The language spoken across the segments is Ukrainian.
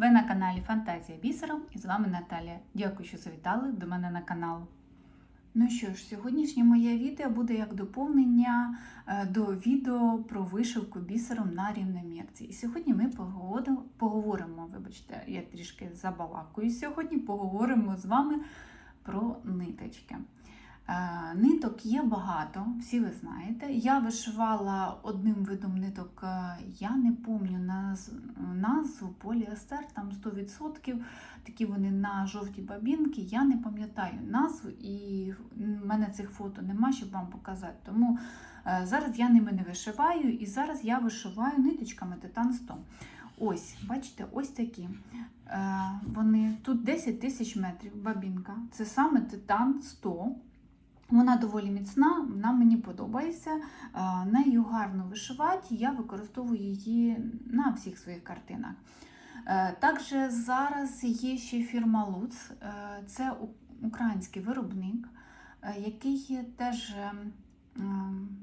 Ви на каналі Фантазія Бісером і з вами Наталія. Дякую, що завітали до мене на канал. Ну що ж, сьогоднішнє моє відео буде як доповнення е, до відео про вишивку бісером на рівномірці. І сьогодні ми поговоримо, вибачте, я трішки забалакую. Сьогодні поговоримо з вами про ниточки. Е, Ниток є багато, всі ви знаєте. Я вишивала одним видом ниток, е, я не пам'ятаю назву поліестер, там 100%, такі вони на жовтій бабінки. Я не пам'ятаю назву, і в мене цих фото нема, щоб вам показати. Тому е, зараз я ними не вишиваю, і зараз я вишиваю ниточками Титан 100. Ось, бачите, ось такі. Вони тут 10 тисяч метрів бабінка. Це саме Титан 100. Вона доволі міцна, вона мені подобається. Е, Нею гарно вишивати, я використовую її на всіх своїх картинах. Е, Також зараз є ще фірма Луц, Е, це український виробник, який теж е, м,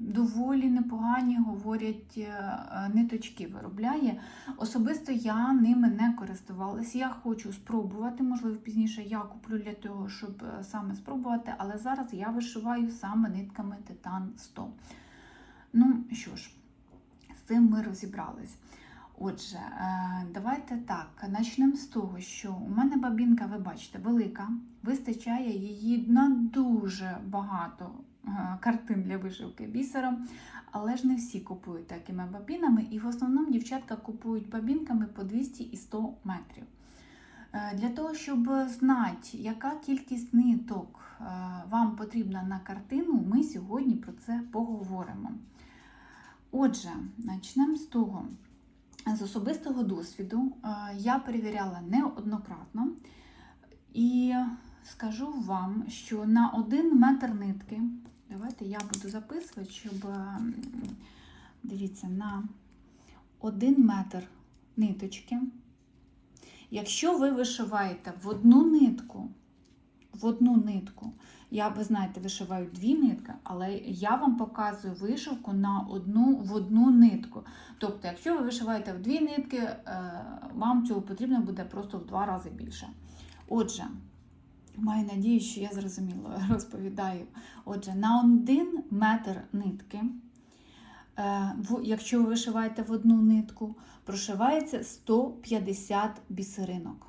доволі непогані, говорять, е, ниточки виробляє. Особисто я ними не користувалася. Я хочу спробувати, можливо, пізніше я куплю для того, щоб е, саме спробувати, але зараз я вишиваю саме нитками Титан 100. Ну що ж, з цим ми розібрались. Отже, е, давайте так, почнемо з того, що у мене бабінка, ви бачите, велика, вистачає її на дуже багато картин для вишивки бісером, але ж не всі купують такими бабінами, і в основному дівчатка купують бабінками по 200 і 100 метрів. Е, Для того, щоб знати, яка кількість ниток е, вам потрібна на картину, ми сьогодні про це поговоримо. Отже, почнемо з того. З особистого досвіду е, я перевіряла неоднократно і скажу вам, що на один метр нитки, давайте я буду записувати, щоб е, дивіться, на один метр ниточки. Якщо ви вишиваєте в одну нитку, в одну нитку, я, ви знаєте, вишиваю дві нитки, але я вам показую вишивку на одну, в одну нитку. Тобто, якщо ви вишиваєте в дві нитки, е, вам цього потрібно буде просто в два рази більше. Отже, маю надію, що я зрозуміло розповідаю. Отже, на один метр нитки, е, якщо ви вишиваєте в одну нитку, прошивається 150 бісеринок.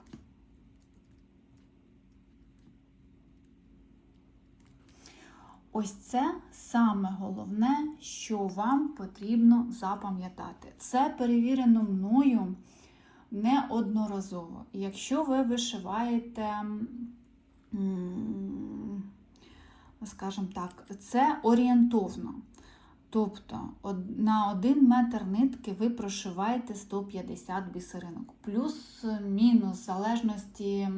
Ось це саме головне, що вам потрібно запам'ятати. Це перевірено мною неодноразово. Якщо ви вишиваєте, скажімо так, це орієнтовно. Тобто на один метр нитки ви прошиваєте 150 бісеринок. Плюс-мінус, в залежності,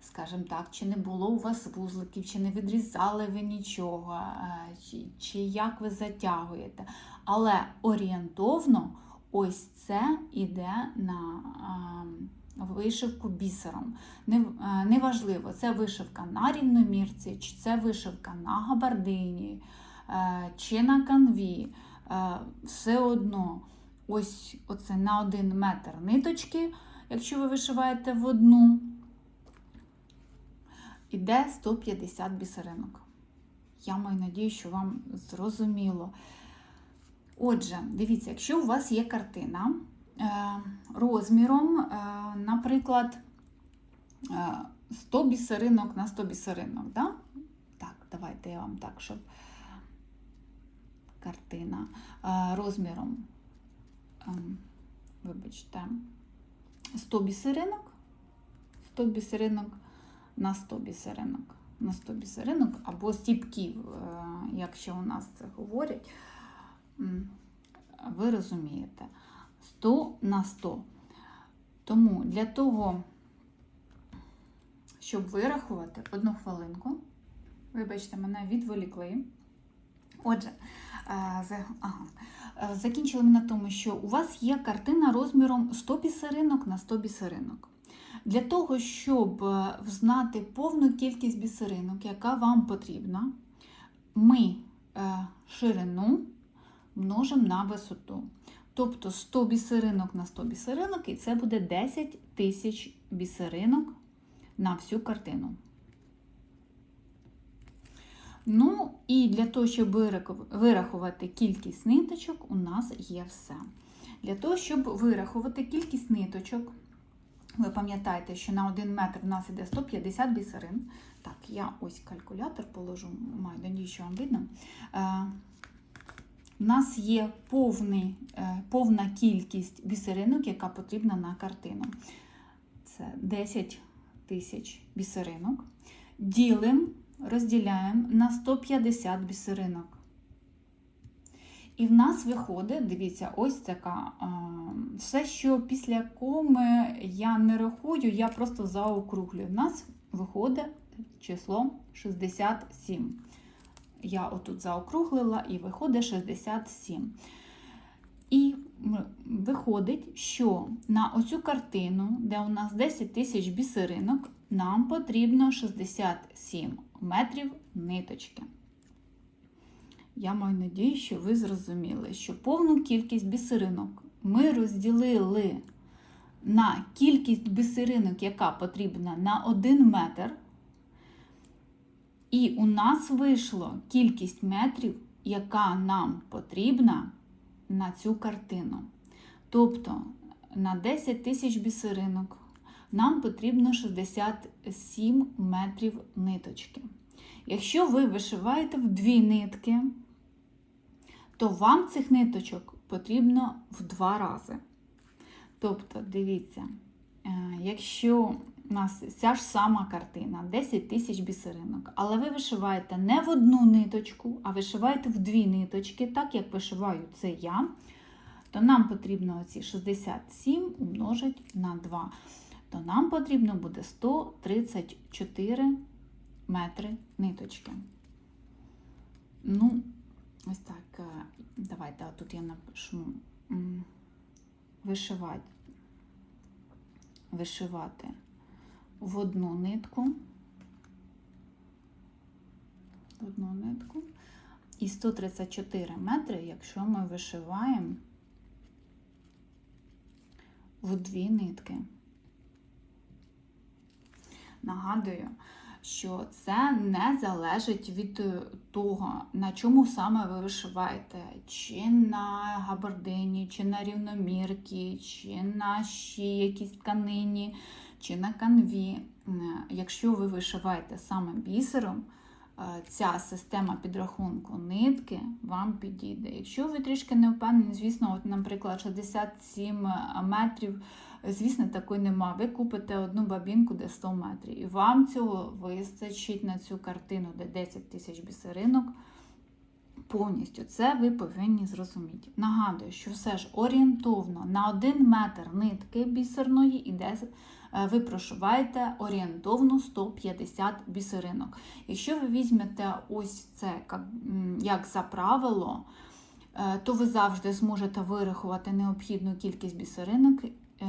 скажімо так, чи не було у вас вузликів, чи не відрізали ви нічого, е, чи, чи як ви затягуєте. Але орієнтовно ось це іде на вишивку бісером. Е, Неважливо, це вишивка на рівномірці, чи це вишивка на габардині, е, чи на канві. Е, Все одно, ось оце на один метр ниточки, якщо ви вишиваєте в одну, іде 150 бісеринок. Я маю надію, що вам зрозуміло. Отже, дивіться, якщо у вас є картина розміром, е, наприклад, е, 100 бісеринок на 100 бісеринок, да? так, давайте я вам так, щоб картина е, розміром, е, вибачте, 100 бісеринок, 100 бісеринок на 100 бісеринок. На 100 бісеринок або стіпків, е, якщо у нас це говорять, ви розумієте, 100 на 100. Тому для того, щоб вирахувати одну хвилинку, вибачте, мене відволікли. Отже, е. Е, закінчили ми на тому, що у вас є картина розміром 100 бісеринок на 100 бісеринок. Для того, щоб е, знати повну кількість бісеринок, яка вам потрібна, ми ширину множимо на висоту. Тобто 100 бісеринок на 100 бісеринок, і це буде 10 тисяч бісеринок на всю картину. Ну, і для того, щоб вирахувати кількість ниточок, у нас є все. Для того, щоб вирахувати кількість ниточок, ви пам'ятаєте, що на 1 метр у нас іде 150 бісерин. Так, я ось калькулятор положу, маю надію, що вам видно. Е, у нас є повний, е, повна кількість бісеринок, яка потрібна на картину. Це 10 тисяч бісеринок. Ділимо, розділяємо на 150 бісеринок. І в нас виходить, дивіться, ось така. Все, що після коми я не рахую, я просто заокруглюю. В нас виходить число 67. Я отут заокруглила і виходить 67. І виходить, що на оцю картину, де у нас 10 тисяч бісеринок, нам потрібно 67 метрів ниточки. Я маю надію, що ви зрозуміли, що повну кількість бісеринок ми розділили на кількість бісеринок, яка потрібна на 1 метр. І у нас вийшло кількість метрів, яка нам потрібна на цю картину. Тобто на 10 тисяч бісеринок нам потрібно 67 метрів ниточки. Якщо ви вишиваєте в дві нитки, то вам цих ниточок потрібно в два рази. Тобто, дивіться, е, якщо у нас ця ж сама картина, 10 тисяч бісеринок, але ви вишиваєте не в одну ниточку, а вишиваєте в дві ниточки, так як вишиваю це я, то нам потрібно оці 67 умножити на 2. То нам потрібно буде 134 метри ниточки. Ну, ось так, е, давайте тут я напишу вишивати, вишивати в одну нитку, в одну нитку. І 134 метри, якщо ми вишиваємо в дві нитки. Нагадую, що це не залежить від того, на чому саме ви вишиваєте, чи на габардині, чи на рівномірці, чи на ще якійсь тканині, чи на канві. Якщо ви вишиваєте саме бісером, е, ця система підрахунку нитки вам підійде. Якщо ви трішки не впевнені, звісно, от, наприклад, 67 метрів. Звісно, такої нема. Ви купите одну бабінку, де 100 метрів. І вам цього вистачить на цю картину, де 10 тисяч бісеринок. Повністю це ви повинні зрозуміти. Нагадую, що все ж орієнтовно на 1 метр нитки бісерної іде, е, ви прошиваєте орієнтовно 150 бісеринок. Якщо ви візьмете ось це як за правило, е, то ви завжди зможете вирахувати необхідну кількість бісеринок Е,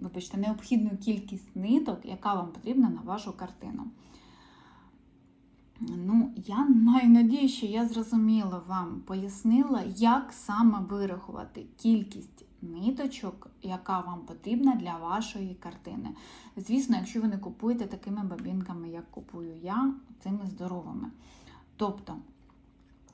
вибачте, необхідну кількість ниток, яка вам потрібна на вашу картину. Ну, Я маю надію, що я зрозуміло вам пояснила, як саме вирахувати кількість ниточок, яка вам потрібна для вашої картини. Звісно, якщо ви не купуєте такими бабінками, як купую я, цими здоровими. Тобто,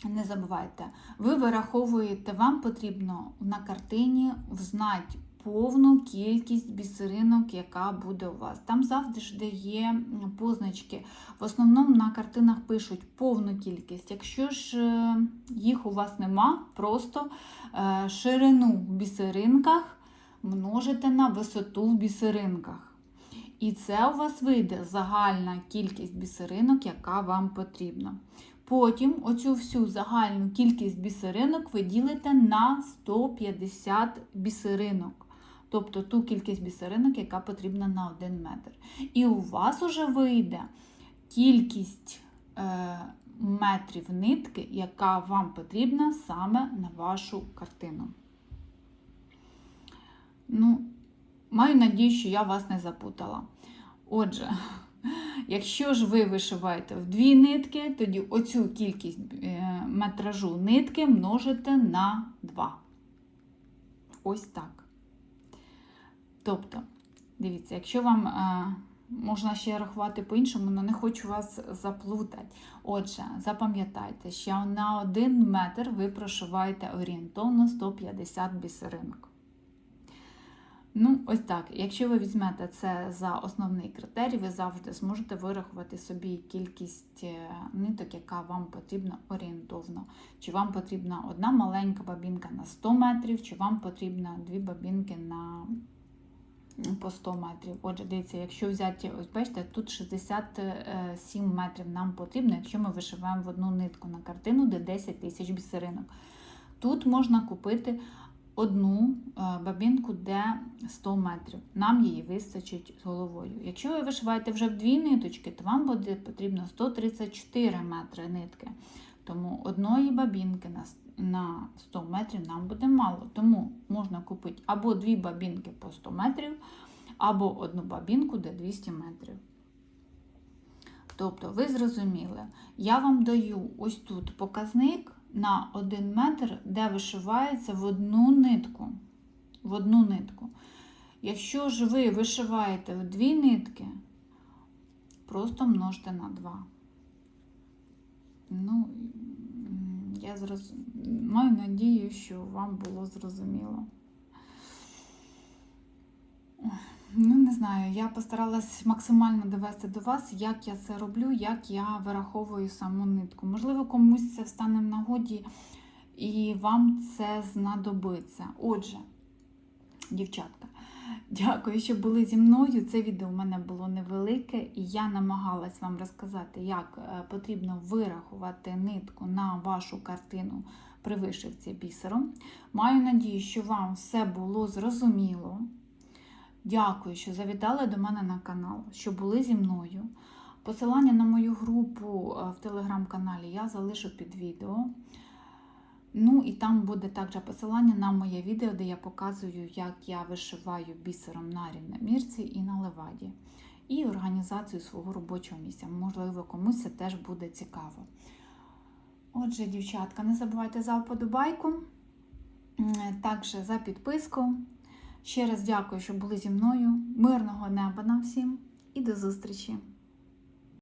не забувайте, ви вираховуєте, вам потрібно на картині взнати повну кількість бісеринок, яка буде у вас. Там завжди є позначки. В основному на картинах пишуть повну кількість. Якщо ж е, їх у вас нема, просто е, ширину в бісеринках множите на висоту в бісеринках. І це у вас вийде загальна кількість бісеринок, яка вам потрібна. Потім оцю всю загальну кількість бісеринок ви ділите на 150 бісеринок тобто ту кількість бісеринок, яка потрібна на 1 метр. І у вас уже вийде кількість е, метрів нитки, яка вам потрібна саме на вашу картину. Ну, Маю надію, що я вас не запутала. Отже, якщо ж ви вишиваєте в дві нитки, тоді оцю кількість е, метражу нитки множите на 2. ось так. Тобто, дивіться, якщо вам е, можна ще рахувати по-іншому, але не хочу вас заплутати. Отже, запам'ятайте, що на 1 метр ви прошиваєте орієнтовно 150 бісеринок. Ну, ось так. Якщо ви візьмете це за основний критерій, ви завжди зможете вирахувати собі кількість е, ниток, яка вам потрібна орієнтовно. Чи вам потрібна одна маленька бабінка на 100 метрів, чи вам потрібна дві бабінки на по 100 метрів. Отже, дивіться, якщо взяти, ось бачите, тут 67 метрів нам потрібно, якщо ми вишиваємо в одну нитку на картину, де 10 тисяч бісеринок. Тут можна купити одну е, бабінку, де 100 метрів. Нам її вистачить з головою. Якщо ви вишиваєте вже в дві ниточки, то вам буде потрібно 134 метри нитки. Тому одної бабінки на на 100 метрів нам буде мало. Тому можна купити або дві бабінки по 100 метрів, або одну бабінку де 200 метрів. Тобто, ви зрозуміли, я вам даю ось тут показник на 1 метр, де вишивається в одну нитку. В одну нитку. Якщо ж ви вишиваєте в дві нитки, просто множте на 2. Ну, я зроз... маю надію, що вам було зрозуміло. Ну, не знаю, я постаралась максимально довести до вас, як я це роблю, як я вираховую саму нитку. Можливо, комусь це встане в нагоді і вам це знадобиться. Отже, дівчатка, дякую, що були зі мною. Це відео у мене було невелике, і я намагалась вам розказати, як е, потрібно вирахувати нитку на вашу картину при вишивці бісером. Маю надію, що вам все було зрозуміло. Дякую, що завітали до мене на канал, що були зі мною. Посилання на мою групу е, в телеграм-каналі я залишу під відео. Ну і там буде також посилання на моє відео, де я показую, як я вишиваю бісером на рівномірці і на леваді. І організацію свого робочого місця. Можливо, комусь це теж буде цікаво. Отже, дівчатка, не забувайте за вподобайку, також за підписку. Ще раз дякую, що були зі мною. Мирного неба нам всім і до зустрічі!